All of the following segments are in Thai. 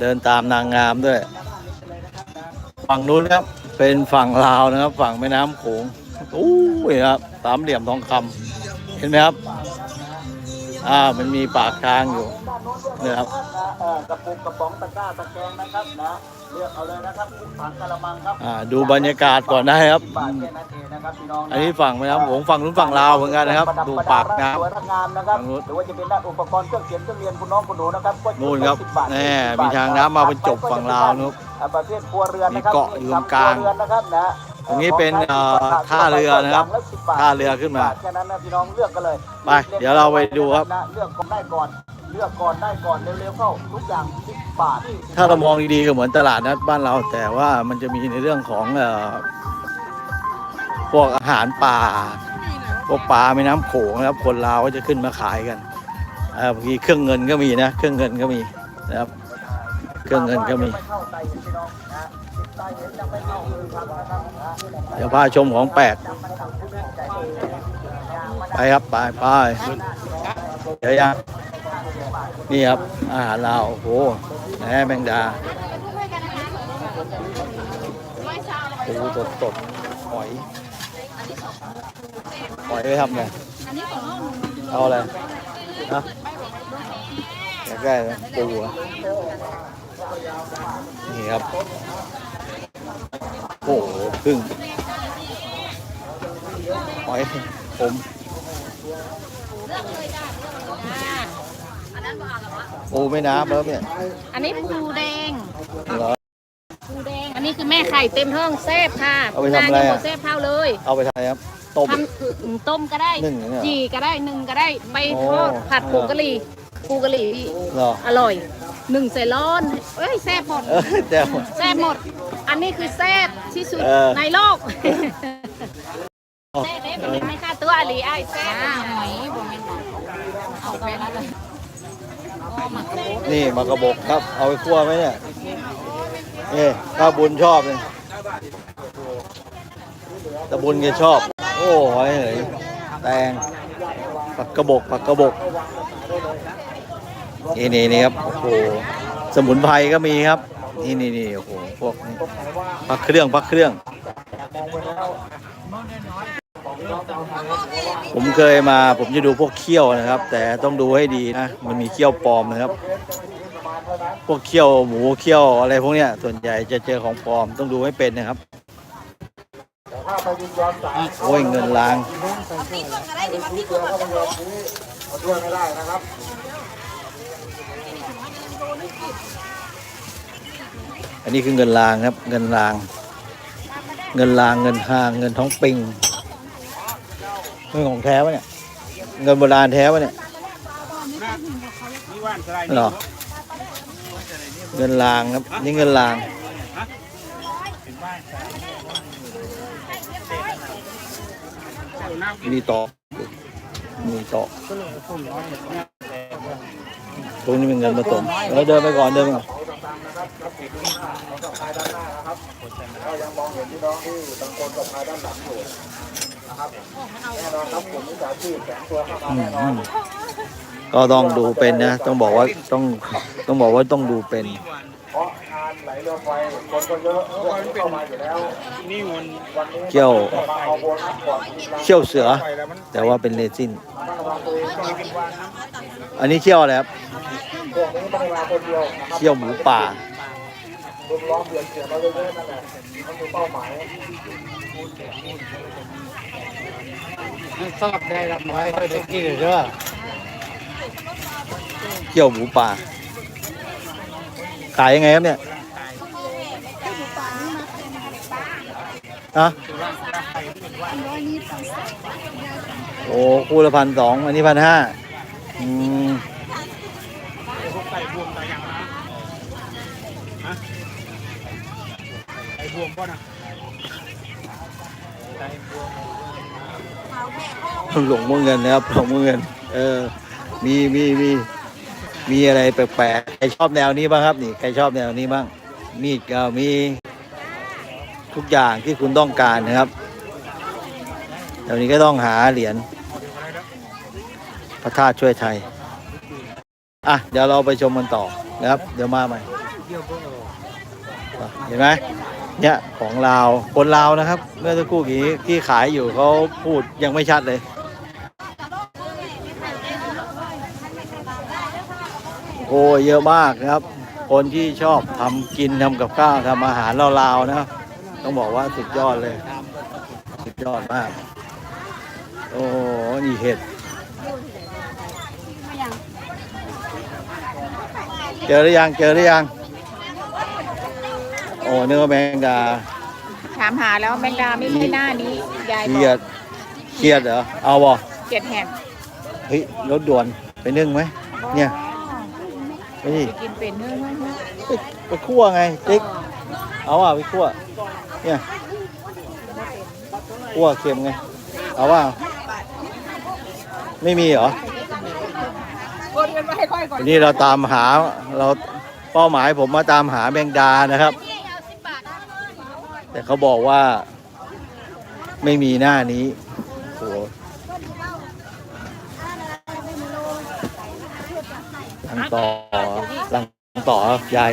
เดินตามนางงามด้วย ฝั่งนู้นครับเป็นฝั่งลาวนะครับ ฝั่งแม่น้ำโขงอู้ยครับสามเหลี่ยมทองคำเห็นไหมครับ อ่ามันมีปากทางอยู่เนี่ยครับเอ่อกระปุกกระป๋องตะกร้าตะแกรงนะครับนะเลือกเอาเลยนะครับทุกถังกะละมังครับอ่าดูบรรยากาศก่อนได้ครับบาทแค่นั้นเองนะครับพี่น้องะอันนี้ฝั่งแม่น้ำโขงฝั่งนู้นฝั่งลาวเหมือนกันนะครับ ดูปากน้ สวยงามนะครับฝั่งนู้นหรือว่าจะเป็นด้านอุปกรณ์เครื่องเขียนเครื่องเรียนคุณน้องคุณหนูนะครับก็นู่นครับสิบบาทแน่สิบบมีทางน้ำมาบรรจบฝั่งลาวนะครับ อ่าประเภทครัวเรือนนะครับมีเกาะอยู่ตรงกลาง ครัวเรือนนะครับนะ ตรงนี้เป็นเอ่อท่าเรือนะครับย่งล10บทท่าเรือขึ้นมาแค่นั้นนะพี่น้องเลือกกันเลยไปเดี๋ยวเราไปดูครับนะเลือกก่อนได้ก่อนเลือกก่อนได้ก่อนเร็วๆเข้าทุกอย่างสิบบาทถ้าเรามองดีๆก็เหมือนตลาดนัดบ้านเรา แต่ว่ามันจะมีในเรื่องของเอ่อพวกอาหารป่าพวกปลาแม่น้ำโขงนะครับ คนลาวก็จะขึ้นมาขายกันเอ่อบางทีเครื่องเงินก็มีนะ เครื่องเงินก็มีนะครับ เครื่องเงินก็มีเข้าใจพี่น้องนะติดใจเห็นยังไม่เข้าคือทำนะครับนะเดี๋ยวพาชมของแปลกไปครับไปไปเดี๋ยวยังนี่ครับ อาหารลาวโอ้โหแหนแมงดาปูสดสดหอยหอยไปทำไงเอาอะไรนะอยากได้ปูอะ นี่ครับ โอ้โหพึ่งหอยผมปูไม่น้ำแล้วเนี่ยอันนี้ปูแดงเหรอปูแดง อันนี้คือแม่ไข่เต็มท้องแซ่บค่ะเอาไปทำอะไรอะนางยังบ่แซ่บเท่าเลย เอาไปทำอะไรครับ ต้มทำคือต้มก็ได้นึ่งอย่างเงี้ยเหรอจีก็ได้นึ่งก็ได้ ไปโอ้ทอดผัดผงกะหรี่ปูกะหรี่เหรออร่อย หนึ่งใส่ร้อน เอ้ยแซ่บหมด เออแต่ว่า แซ่บหมด อันนี้คือแซ่บที่สุดเออ ในโลกแซ่บเด้มันไม่ค่าตัวอหลีไอ้ายแซ่บหอยบ่แม่นเอาไปแล้วเลยนี่มากระบอกครับ เอาไปคั่วไหมเนี่ยนี่ถ้าบุญชอบเลยตะบุญแกชอบ โอ้หอยเหยแตงผักกระบอกผักกระบอก นี่นี่นี่ครับโอ้โหสมุนไพรก็มีครับ นี่นี่นี่โอ้โหพวกนี้พักเครื่องพักเครื่อง ผมเคยมาผมจะดูพวกเขี้ยวนะครับ แต่ต้องดูให้ดีนะมันมีเขี้ยวปลอมนะครับ พวกเขี้ยวหมูเขี้ยวอะไรพวกเนี้ยส่วนใหญ่จะเจอของปลอมต้องดูให้เป็นนะครับโอ้ยเงินล้าง อันนี้คือเงินลางครับ เงินลาง เงินลางเงินหางเงินท้องปิงเงินของแท้ปะเนี่ย เงินโบราณแท้ปะเนี่ยเหรอเงินลางครับนี่เงินลางมีต่อมีต่อ ตรงนี้เป็นเงินผสมแล้วเดินไปก่อนเดินไปก่อนอืมอืมก็ต้องดูเป็นนะ ต้องบอกว่าต้องต้องบอกว่าต้องดูเป็นเพราะงานไหลเรือไฟคนก็เยอะเรื่องเข้ามาอยู่แล้วนี่มันวันนี้เขี้ยวมาเอาโบนัสก่อนทีละเขี้ยวเสือไปแล้วมันแต่ว่าเป็นเรซินระวังตัวเองต้องมีวันนะอันนี้เขี้ยวอะไรครับ พวกนี้ต้องมาคนเดียวนะครับเขี้ยวหมูป่าลุมล้อมเบียดเสียดเราเรื่อยๆนั่นแหละมันคือเป้าหมายชอบได้รับน้อยก็ได้กินเด้อเขี้ยวหมูป่า ขายยังไงครับเนี่ยอะโอ้คู่ละพันสองอันนี้พันห้าอืม ไก่บวมตายยังนะฮะ ไก่บวมป่ะนะไก่บวมหลงมือเงินนะครับหลงมือเงิน เออ มีมีมีมีอะไรแปลกๆใครชอบแนวนี้บ้างครับ นี่ใครชอบแนวนี้บ้าง มีดก็มีทุกอย่างที่คุณต้องการนะครับเดี๋ยวนี้ก็ต้องหาเหรียญพระธาตุช่วยไทย อะ เดี๋ยวเราไปชมกันต่อนะครับ เดี๋ยวมาใหม่ เห็นไหมเนี่ยของลาวคนลาวนะครับ เมื่อสักครู่กี้ที่ขายอยู่เขาพูดยังไม่ชัดเลย โอ้เยอะมากนะครับ คนที่ชอบทำกินทำกับข้าวทำอาหารลาวๆนะต้องบอกว่าสุดยอดเลย สุดยอดมาก โอ้นี่เห็ดเจอหรือยังเจอหรือยัง อ้เนื้อแมงดาถามหาแล้วแมงดาไม่ใช่หน้านี้ยายเคบรีอยกดเครียดเหรอ เอาบ่เจ็ดแห่งเฮ้ยรถด่วนไปนึ่งไหม เนี่ยไปดิไปกินเป็นเนื้อไปไปคั่วไงติ๊กเอาอะไปคั่วเนี่ยคั่วเค็มไง เอาว่า ไม่มีเหรอ กดเงินไปค่อยก่อนวันนี้เราตามหาเราเป้าหมายผมมาตามหาแมงดานะครับ แต่เขาบอกว่าไม่มีหน้านี้โหลังต่อลังต่อยาย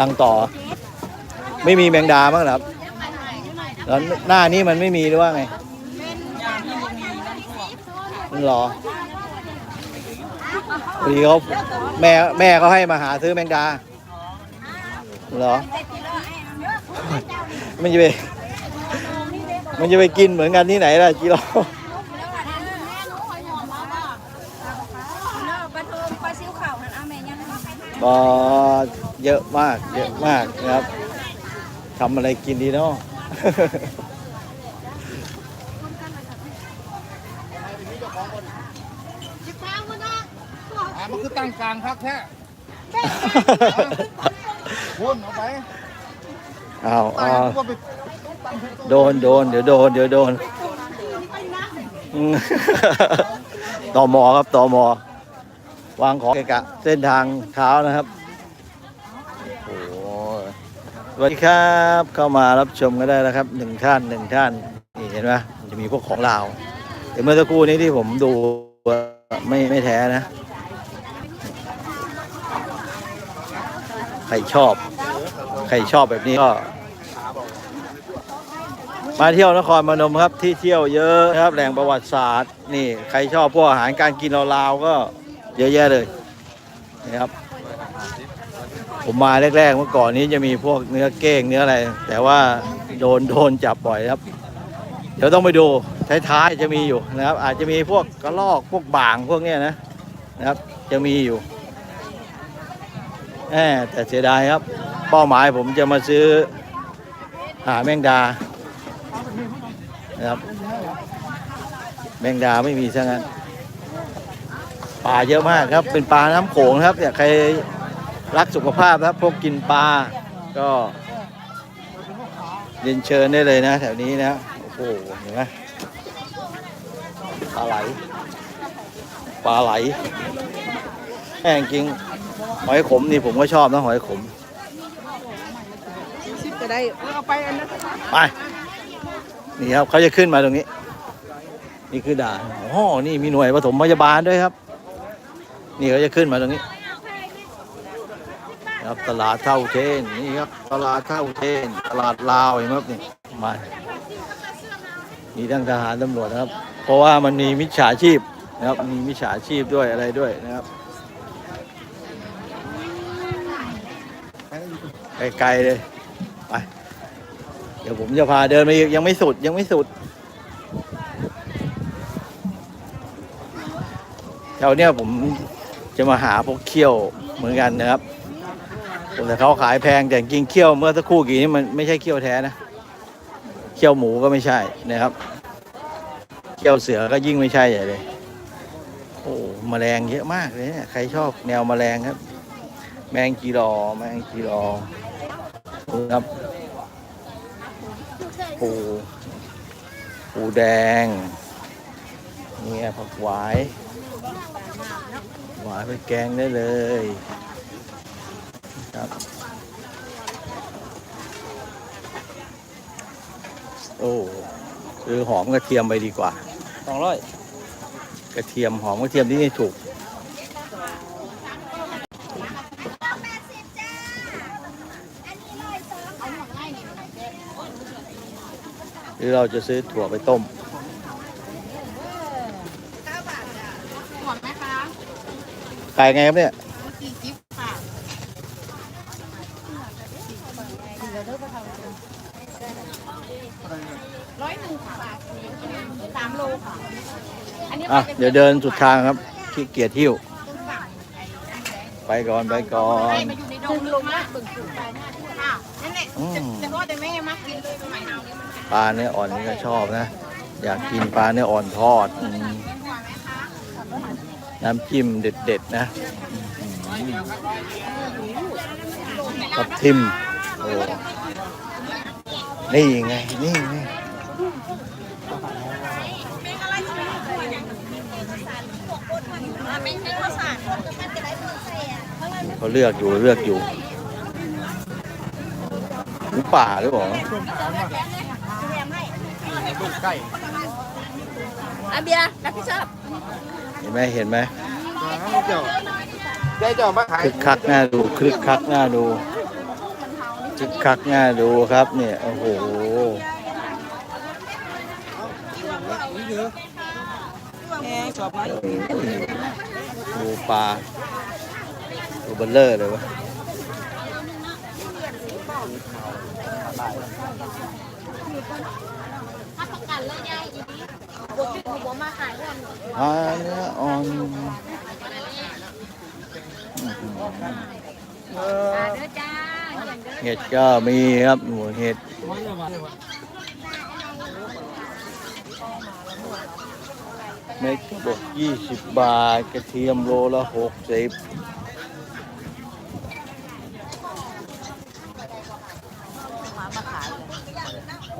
ลังต่อ ไม่มีแมงดาบ้างหรอครับ แล้วหน้านี้มันไม่มีหรือว่าไงมันหรอพอดีเขาแม่แม่เขาให้มาหาซื้อแมงดาหรอ มันจะไปมันจะไปกินเหมือนกันที่ไหนล่ะจิโร่ปลาทูปลาซิวขาวนั่นเอาแม่ยังก็เยอะมากเยอะมากนะครับทำอะไรกินดีเนาะอ่ามันคือตั้งกลางครับแท้วนเอาไปเอาตายเอาก็ไปโดนโดนเดี๋ยวโดนเดี๋ยวโดนอืมต่อมอครับต่อมอวางของเกะกะเส้นทางเท้านะครับโอ้โหสวัสดีครับ เข้ามารับชมกันได้แล้วครับหนึ่งท่านหนึ่งท่านนี่เห็นไหมมันจะมีพวกของลาวแต่เมื่อสักครู่นี้ที่ผมดูไม่ไม่แท้นะ ใครชอบใค รชอบแบบนี้ก็ มาเที่ยวนครพนมครับที่เที่ยวเยอะนะครับแหล่งประวัติศาสตร์ นี่ใครชอบพวกอาหารการกินลาวๆก็เยอะแยะเลยนะครับ ผมมาแรกๆเมื่อก่อนนี้จะมีพวกเนื้อเก้งเนื้ออะไร แต่ว่าโดนโดนจับบ่อยครับ เดี๋ยวต้องไปดูท้ายๆจะมีอยู่นะครับ อาจจะมีพวกกระลอกพวกบ่างพวกเนี้ยนะนะครับ จะมีอยู่แหมแต่เสียดายครับ เป้าหมายผมจะมาซื้อหาแมงดานะครับ แมงดาไม่มีซะงั้นปลาเยอะมากครับ เป็นปลาน้ำโขงครับเนี่ยใครรักสุขภาพครับพวกกินปลาก็เรียนเชิญได้เลยนะแถวนี้นะโอ้โหเห็นไหมปลาไหลปลาไหลแม่งจริงหอยขมนี่ผมก็ชอบนะหอยขม จะได้เอาไปอันนั้นไป นี่ครับเขาจะขึ้นมาตรงนี้ นี่คือด่านอ๋อนี่มีหน่วยปฐมพยาบาลด้วยครับ นี่เขาจะขึ้นมาตรงนี้ ครับตลาดเท่าเทนนี่ครับตลาดเท่าเทน ตลาดลาวเห็นไหมครับนี่มามีทั้งทหารตำรวจนะครับ เพราะว่ามันมีมิจฉาชีพนะครับ มีมิจฉาชีพด้วยอะไรด้วยนะครับไกลๆเลย ไป เดี๋ยวผมจะพาเดินไปยังไม่สุดยังไม่สุดแถวเนี้ยผมจะมาหาพวกเขี้ยวเหมือนกันนะครับแต่เขาขายแพงแต่จริงเขี้ยวเมื่อสักครู่กี้นี่มันไม่ใช่เขี้ยวแท้นะเขี้ยวหมูก็ไม่ใช่นะครับเขี้ยวเสือก็ยิ่งไม่ใช่ใหญ่เลย โอ้แมลงเยอะมากเลยเนี่ยใครชอบแนวแมลงครับ แมงกีรอแมงกีรอ ครับปูปูแดงนี่ไงผักหวายหวายไปแกงได้เลยครับโอ้ซื้อหอมกระเทียมไปดีกว่าสองร้อยกระเทียมหอมกระเทียมที่นี่ถูก รือเราจะซื้อถั่วไปต้มหอมไหมคะขายไงครับเนี่ยสี่สิบค่ะร้อยหนึ่งค่ะสามโลค่ะ อันนี้อะเดี๋ยวเดินสุดทางครับขี้เกียจหิ้ว ไปก่อนไปก่อนมาอยู่ในดงลงมากบึงสูงไปหน้าที่ค่ะนั่นแหละอืมแต่พ่อแต่แม่มักกินเลยสมัยเราเนี่ยมัน ปลาเนื้ออ่อนนี่ก็ชอบนะ อยากกินปลาเนื้ออ่อนทอด น้ำจิ้มเด็ดๆนะกับทิมโอ้นี่ไง นี่ไงเขาเลือกอยู่เลือกอยู่หมูป่าหรือเปล่า อาเบียร์รับผิดชอบเห็นไหมเห็นไหมเจ้าได้เจ้ามาขายคึกคักน่าดูคึกคักน่าดูคึกคักน่าดูครับ เนี่ยโอ้โหดูปลาตัวเบลเลอร์เลยวะ อีนี้บวกที่หนูบอกมาขายด้วยปลาเนื้ออ่อนมาเห็นเด้อเห็ดก็มีครับหมูเห็ดเม็ดบกยี่สิบบาท กระเทียมโลละหกสิบ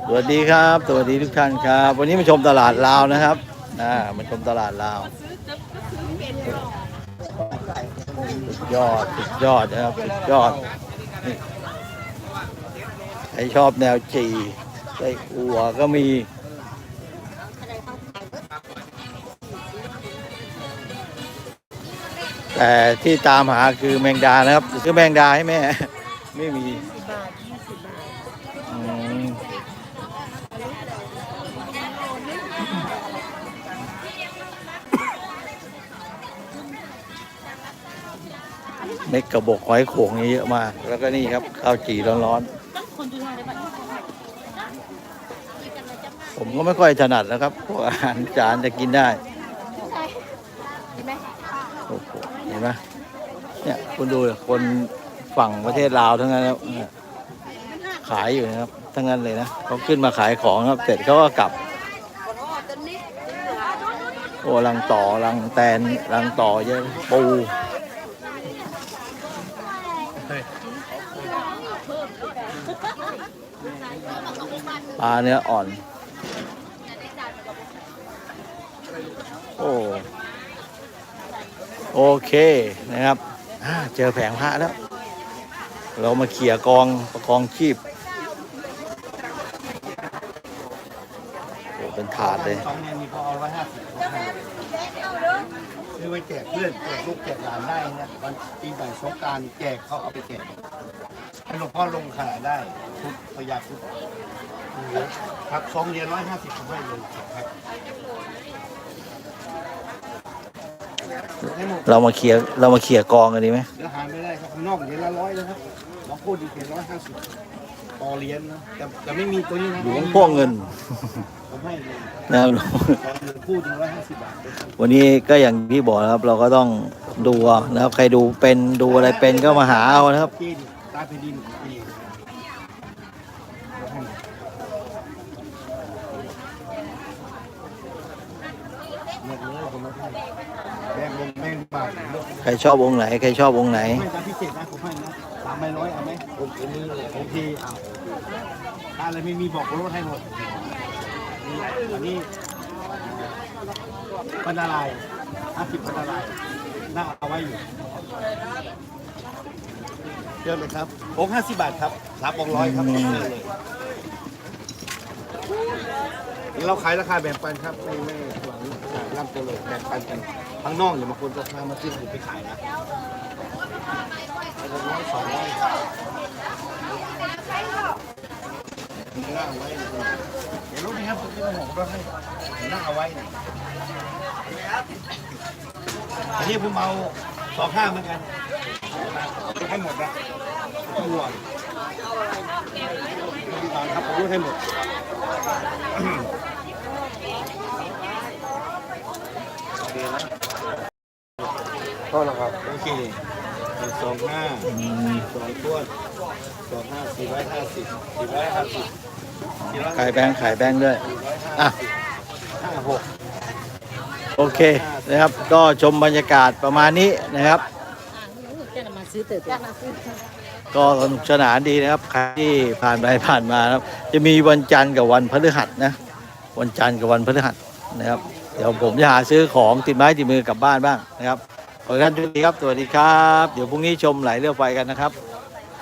สวัสดีครับ สวัสดีทุกท่านครับ วันนี้มาชมตลาดลาวนะครับอ่ามาชมตลาดลาวสุดยอดสุดยอดนะครับสุดยอดนี่ใครชอบแนวจีไส้อั่วก็มีแต่ที่ตามหาคือแมงดานะครับซื้อแมงดาให้แม่ ไม่มีอืม เม็ดกระบอกหอยโขงเยอะมาก แล้วก็นี่ครับข้าวจี่ร้อนๆ ผมก็ไม่ค่อยถนัดนะครับ พวกอาหารจานจะกินได้โอ้โหเห็นไหมเนี่ยคุณดูคนฝั่งประเทศลาวทั้งนั้นแล้วเนี่ยขายอยู่นะครับ ทั้งนั้นเลยนะเขาขึ้นมาขายของครับ เสร็จเขาก็กลับ โอ้รังต่อรังแตนรังต่อเยอะปูปลาเนื้ออ่อน โอ้โอเคนะครับ เจอแผงพระแล้ว เรามาเขี่ยกองประกองชีพ โอ้เป็นถาดเลยสองเนี่ยมีพอร้อยห้าสิบซื้อไว้แจกเพื่อนแจกลูกแจกหลานได้นะวันปีใหม่สงกรารแจกเขาเอาไปแจกให้หลวงพ่อลงขาดได้ทุกพยาทุกครับสองเหรียร้อยห้าสิบผมให้เลยครับให้หมดเรามาเคลียร์เรามาเคลียร์กองกันดีไหมเดี๋ยวหาไม่ได้ครับข้างนอกเหรียญละร้อยนะครับบางพูดดีเหรียร้อยห้าสิบ อเหรียญนะแต่แต่ไม่มีตัวนี้นะหลวงพ่อเงินผมให้เลยนะครับต่อเหรียญพูดถึงร้อยห้าสิบบาทวันนี้ก็อย่างที่บอกนะครับ เราก็ต้องดูเอานะครับ ใครดูเป็นดูอะไรเป็นก็มาหาเอานะครับที่ตาแผ่นดินนี่หมดเลยผมไม่ให้แบ่งลงแบ่งบาทเลือกใครชอบองค์ไหน ใครชอบองค์ไหน ไม่ตามพิเศษนะผมให้นะ สามใบร้อยเอาไหมผมผมมีเลยโอเคเอาถ้าอะไรไม่มีบอกรถให้หมดนี่อันนี้พันอะไรห้าสิบพันอะไรน่าเอาไว้อยู่เยอะเลยครับโอ้ห้าสิบบาทครับสามองร้อยครับเลยเราขายราคาแบ่งปันครับไม่ไม่หวังร่ำตัวเลยแบ่งปันกันข้างนอกอย่ามาคนราคามาซื้อผมไปขายนะ นั่งเอาไว้เดี๋ยวรู้ไหมครับผมจะผมก็ให้นั่งเอาไว้นะอันนี้ผมเอาสองข้างเหมือนกันให้หมดนะไม่ต้องห่วงพี่ตอนครับผมรู้ให้หมดก็แล้วครับโอเค สองห้าสองต้วนสองห้าสี่ร้อยห้าสิบสี่ร้อยห้าสิบสี่ร้อยขายแบงค์ขายแบงค์ด้วยอะห้าหกโอเคนะครับ ก็ชมบรรยากาศประมาณนี้นะครับก็สนุกสนานดีนะครับใครที่ผ่านไปผ่านมานะครับ จะมีวันจันทร์กับวันพฤหัสนะ วันจันทร์กับวันพฤหัสนะครับ เดี๋ยวผมจะหาซื้อของติดไม้ติดมือกลับบ้านบ้างนะครับ ขอให้ท่านทุกทีครับสวัสดีครับ เดี๋ยวพรุ่งนี้ชมไหลเรือไฟกันนะครับ